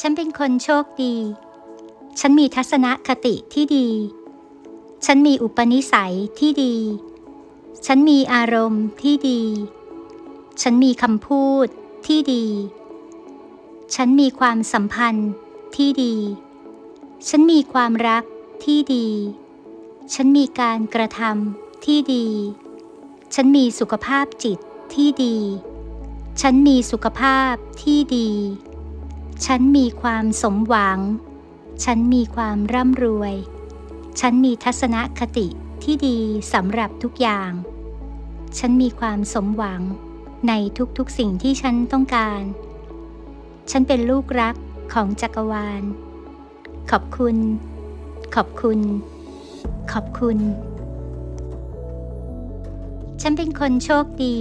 ฉันเป็นคนโชคดี ฉันมีทัศนคติที่ดี ฉันมีอุปนิสัยที่ดี ฉันมีอารมณ์ที่ดี ฉันมีคำพูดที่ดี ฉันมีความสัมพันธ์ที่ดี ฉันมีความรักที่ดี ฉันมีการกระทำที่ดี ฉันมีสุขภาพจิตที่ดี ฉันมีสุขภาพที่ดี ฉันมีความสมหวัง ฉันมีความร่ำรวย ฉันมีทัศนคติที่ดีสำหรับทุกอย่าง ฉันมีความสมหวังในทุกๆสิ่งที่ฉันต้องการ ฉันเป็นลูกรักของจักรวาล ขอบคุณ ขอบคุณ ขอบคุณ ฉันเป็นคนโชคดี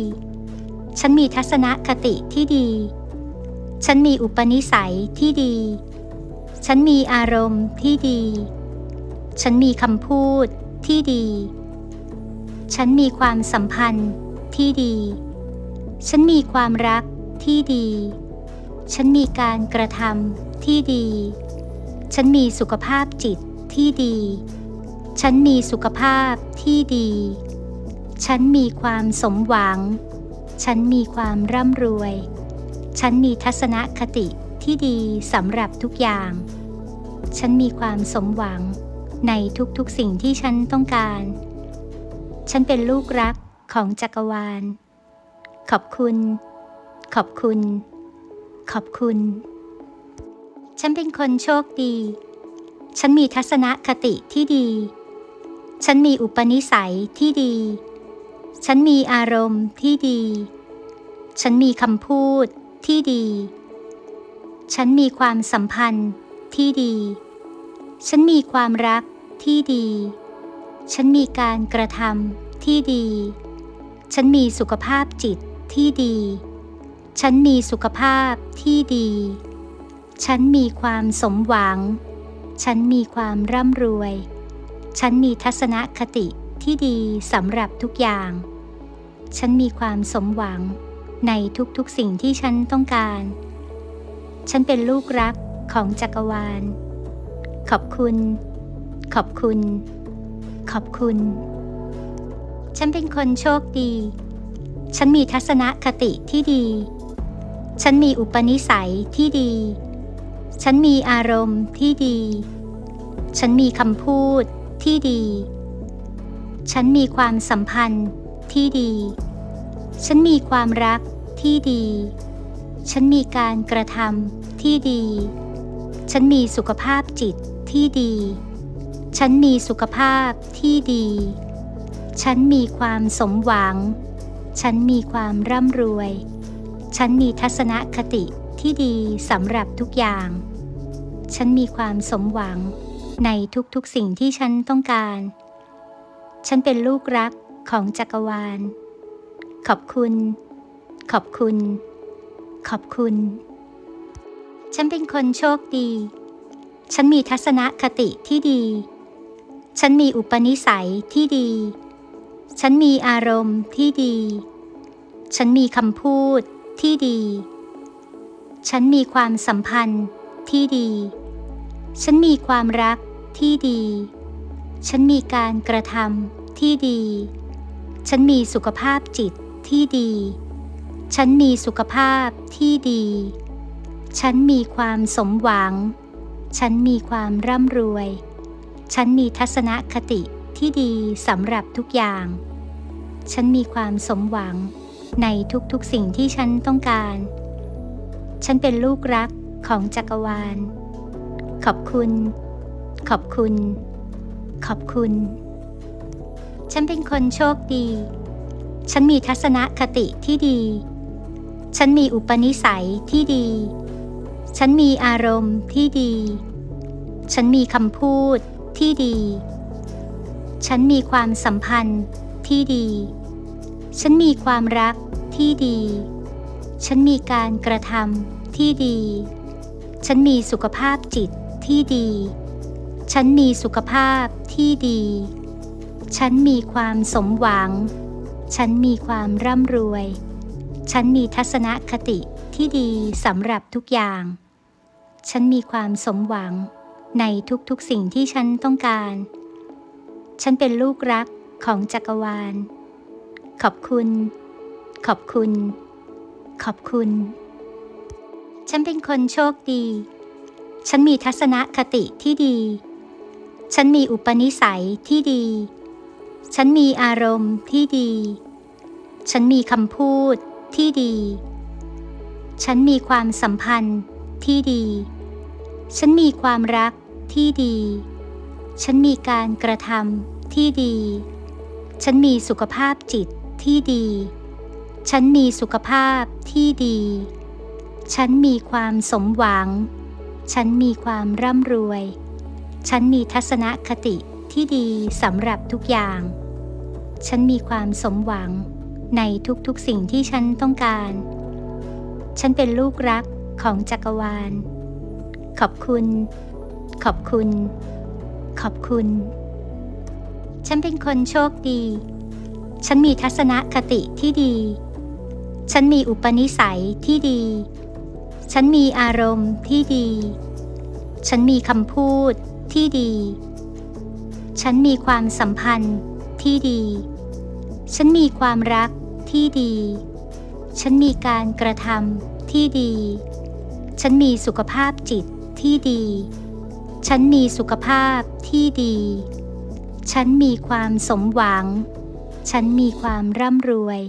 ฉันมีทัศนคติที่ดี ฉันมีอุปนิสัยที่ดี ฉันมีอารมณ์ที่ดี ฉันมีคำพูดที่ดี ฉันมีความสัมพันธ์ที่ดี ฉันมีความรักที่ดี ฉันมีการกระทำที่ดี ฉันมีสุขภาพจิตที่ดี ฉันมีสุขภาพที่ดี ฉันมีความสมหวัง ฉันมีความร่ำรวย ฉันมีทัศนคติที่ดีสำหรับทุกอย่าง ฉันมีความสมหวังในทุกๆสิ่งที่ฉันต้องการ ฉันเป็นลูกรักของจักรวาล ขอบคุณ ขอบคุณ ขอบคุณ ฉันเป็นคนโชคดี ฉันมีทัศนคติที่ดี ฉันมีอุปนิสัยที่ดี ฉันมีอารมณ์ที่ดี ฉันมีคำพูด ที่ดี ฉันมีความสัมพันธ์ที่ดี ฉันมีความรักที่ดี ฉันมีการกระทำที่ดี ฉันมีสุขภาพจิตที่ดี ฉันมีสุขภาพที่ดี ฉันมีความสมหวัง ฉันมีความร่ำรวย ฉันมีทัศนคติที่ดีสำหรับทุกอย่าง ฉันมีความสมหวัง ในทุกๆสิ่งที่ฉันต้องการ ฉันเป็นลูกรักของจักรวาล ขอบคุณ ขอบคุณ ขอบคุณ ฉันเป็นคนโชคดี ฉันมีทัศนคติที่ดี ฉันมีอุปนิสัยที่ดี ฉันมีอารมณ์ที่ดี ฉันมีคำพูดที่ดี ฉันมีความสัมพันธ์ที่ดี ฉันมีความรักที่ดี ฉันมีการกระทำที่ดี ฉันมีสุขภาพจิตที่ดี ฉันมีสุขภาพที่ดี ฉันมีความสมหวัง ฉันมีความร่ำรวย ฉันมีทัศนคติที่ดีสำหรับทุกอย่าง ฉันมีความสมหวังในทุกๆสิ่งที่ฉันต้องการ ฉันเป็นลูกรักของจักรวาล ขอบคุณ ขอบคุณ ขอบคุณ ฉันเป็นคนโชคดี ฉันมีทัศนคติที่ดี ฉันมีอุปนิสัยที่ดี ฉันมีอารมณ์ที่ดี ฉันมีคำพูดที่ดี ฉันมีความสัมพันธ์ที่ดี ฉันมีความรักที่ดี ฉันมีการกระทำที่ดี ฉันมีสุขภาพจิต ที่ดี ฉันมีสุขภาพที่ดี ฉันมีความสมหวัง ฉันมีความร่ำรวย ฉันมีทัศนคติที่ดีสำหรับทุกอย่าง ฉันมีความสมหวังในทุกๆสิ่งที่ฉันต้องการ ฉันเป็นลูกรักของจักรวาล ขอบคุณ ขอบคุณ ขอบคุณ ฉันเป็นคนโชคดี ฉันมีทัศนคติที่ดี ฉันมีอุปนิสัยที่ดี ฉันมีอารมณ์ที่ดี ฉันมีคำพูดที่ดี ฉันมีความสัมพันธ์ที่ดี ฉันมีความรักที่ดี ฉันมีการกระทำที่ดี ฉันมีสุขภาพจิตที่ดี ฉันมีสุขภาพที่ดี ฉันมีความสมหวัง ฉันมีความร่ำรวย ฉันมีทัศนคติที่ดีสำหรับทุกอย่าง ฉันมีความสมหวังในทุกๆสิ่งที่ฉันต้องการ ฉันเป็นลูกรักของจักรวาล ขอบคุณ ขอบคุณ ขอบคุณ ฉันเป็นคนโชคดี ฉันมีทัศนคติที่ดี ฉันมีอุปนิสัยที่ดี ฉันมีอารมณ์ที่ดี ฉันมีคำพูดที่ดี ฉันมีความสัมพันธ์ที่ดี ฉันมีความรักที่ดี ฉันมีการกระทำที่ดี ฉันมีสุขภาพจิตที่ดี ฉันมีสุขภาพที่ดี ฉันมีความสมหวัง ฉันมีความร่ำรวย ฉันมีทัศนคติ ที่ดีสำหรับทุกอย่าง ฉันมีความสมหวังในทุกๆสิ่งที่ฉันต้องการ ฉันเป็นลูกรักของจักรวาล ขอบคุณ ขอบคุณ ขอบคุณ ฉันเป็นคนโชคดี ฉันมีทัศนคติที่ดี ฉันมีอุปนิสัยที่ดี ฉันมีอารมณ์ที่ดี ฉันมีคำพูดที่ดี ฉันมีความสัมพันธ์ที่ดี ฉันมีความรักที่ดี ฉันมีการกระทำที่ดี ฉันมีสุขภาพจิตที่ดี ฉันมีสุขภาพที่ดี ฉันมีความสมหวัง ฉันมีความร่ำรวย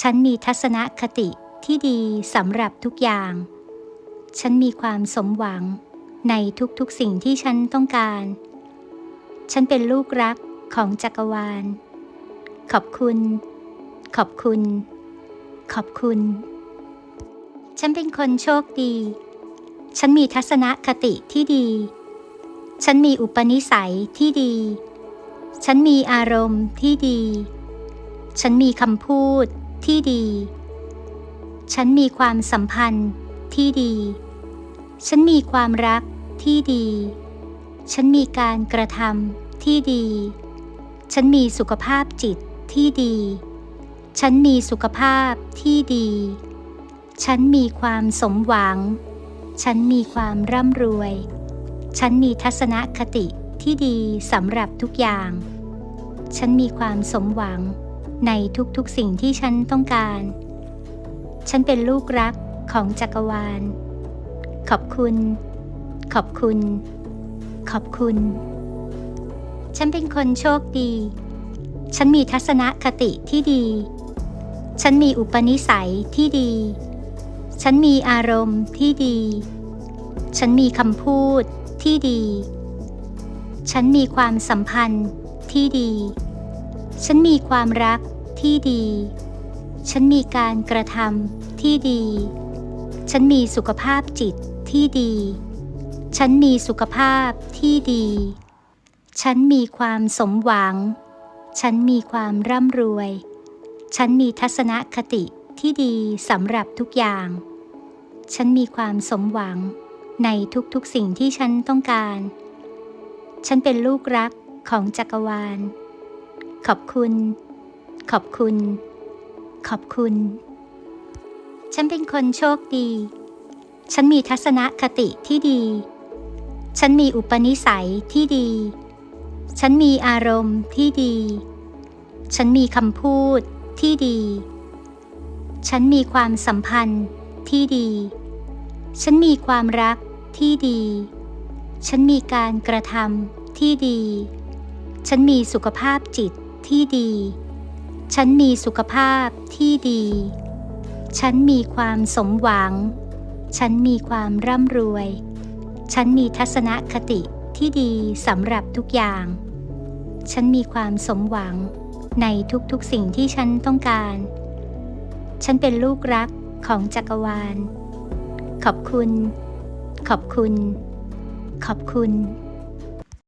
ฉันมีทัศนคติที่ดีสำหรับทุกอย่าง ฉันมีความสมหวังในทุกๆสิ่งที่ฉันต้องการ ฉันเป็นลูกรักของจักรวาล ขอบคุณ ขอบคุณ ขอบคุณ ฉันเป็นคนโชคดี ฉันมีทัศนคติที่ดี ฉันมีอุปนิสัยที่ดี ฉันมีอารมณ์ที่ดี ฉันมีคำพูดที่ดี ฉันมีความสัมพันธ์ที่ดี ฉันมีความรักที่ดี ฉันมีการกระทำ ที่ดี ฉันมีสุขภาพจิตที่ดี ฉันมีสุขภาพที่ดี ฉันมีความสมหวัง ฉันมีความร่ำรวย ฉันมีทัศนคติที่ดีสำหรับทุกอย่าง ฉันมีความสมหวังในทุกๆสิ่งที่ฉันต้องการ ฉันเป็นลูกรักของจักรวาล ขอบคุณ ขอบคุณ ขอบคุณ ฉันเป็นคนโชคดี ฉันมีทัศนคติที่ดี ฉันมีอุปนิสัยที่ดี ฉันมีอารมณ์ที่ดี ฉันมีคำพูดที่ดี ฉันมีความสัมพันธ์ที่ดี ฉันมีความรักที่ดี ฉันมีการกระทำที่ดี ฉันมีสุขภาพจิตที่ดี ฉันมีสุขภาพที่ดี ฉันมีความสมหวัง ฉันมีความร่ำรวย ฉันมีทัศนคติที่ดีสำหรับทุกอย่าง ฉันมีความสมหวังในทุกๆสิ่งที่ฉันต้องการ ฉันเป็นลูกรักของจักรวาล ขอบคุณ ขอบคุณ ขอบคุณ ฉันเป็นคนโชคดี ฉันมีทัศนคติที่ดี ฉันมีอุปนิสัยที่ดี ฉันมีอารมณ์ที่ดี ฉันมีคำพูดที่ดี ฉันมีความสัมพันธ์ที่ดี ฉันมีความรักที่ดี ฉันมีการกระทำที่ดี ฉันมีสุขภาพจิตที่ดี ฉันมีสุขภาพที่ดี ฉันมีความสมหวัง ฉันมีความร่ำรวย ฉันมีทัศนคติ ที่ดีสำหรับทุกอย่าง ฉันมีความสมหวังในทุกๆสิ่งที่ฉันต้องการ ฉันเป็นลูกรักของจักรวาล ขอบคุณ ขอบคุณ ขอบคุณ